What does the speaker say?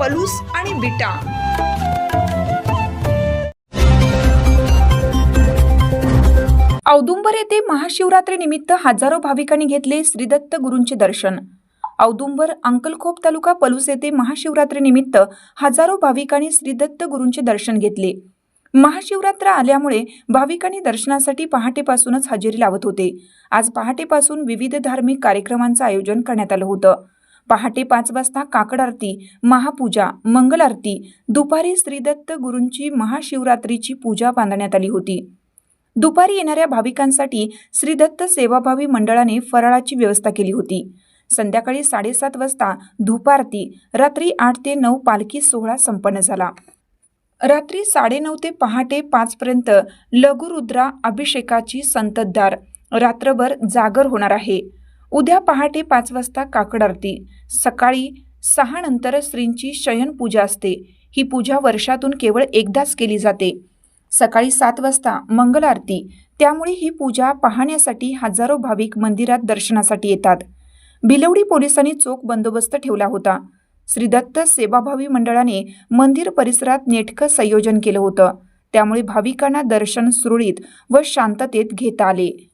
पलूस आणि बिटा. औदुंबर येथे महाशिवरात्रीनिमित्त हजारो भाविकांनी घेतले श्रीदत्त गुरूंचे दर्शन. औदुंबर अंकलखोप तालुका पलूस येथे महाशिवरात्रीनिमित्त हजारो भाविकांनी श्रीदत्त गुरूंचे दर्शन घेतले. महाशिवरात्र आल्यामुळे भाविकांनी दर्शनासाठी पहाटेपासूनच हजेरी लावत होते. आज पहाटेपासून विविध धार्मिक कार्यक्रमांचं आयोजन करण्यात आलं होतं. पहाटे पाच वाजता काकड आरती महापूजा मंगल आरती दुपारी श्रीदत्त गुरूंची महाशिवरात्रीची पूजा बांधण्यात आली होती. दुपारी येणाऱ्या भाविकांसाठी श्रीदत्त सेवाभावी मंडळाने फराळाची व्यवस्था केली होती. संध्याकाळी साडेसात वाजता धूपारती रात्री आठ ते नऊ पालखी सोहळा संपन्न झाला. रात्री साडेनऊ ते पहाटे पाचपर्यंत लघुरुद्रा अभिषेकाची संततधार रात्रभर जागर होणार आहे. उद्या पहाटे पाच वाजता काकड आरती. सकाळी सहा नंतर श्रींची शयन पूजा असते. ही पूजा वर्षातून केवळ एकदाच केली जाते. सकाळी सात वाजता मंगल आरती. त्यामुळे ही पूजा पाहण्यासाठी हजारो भाविक मंदिरात दर्शनासाठी येतात. भिलवडी पोलिसांनी चोख बंदोबस्त ठेवला होता. श्रीदत्त सेवाभावी मंडळाने मंदिर परिसरात नेटकं संयोजन केलं होतं. त्यामुळे भाविकांना दर्शन सुरळीत व शांततेत घेता आले.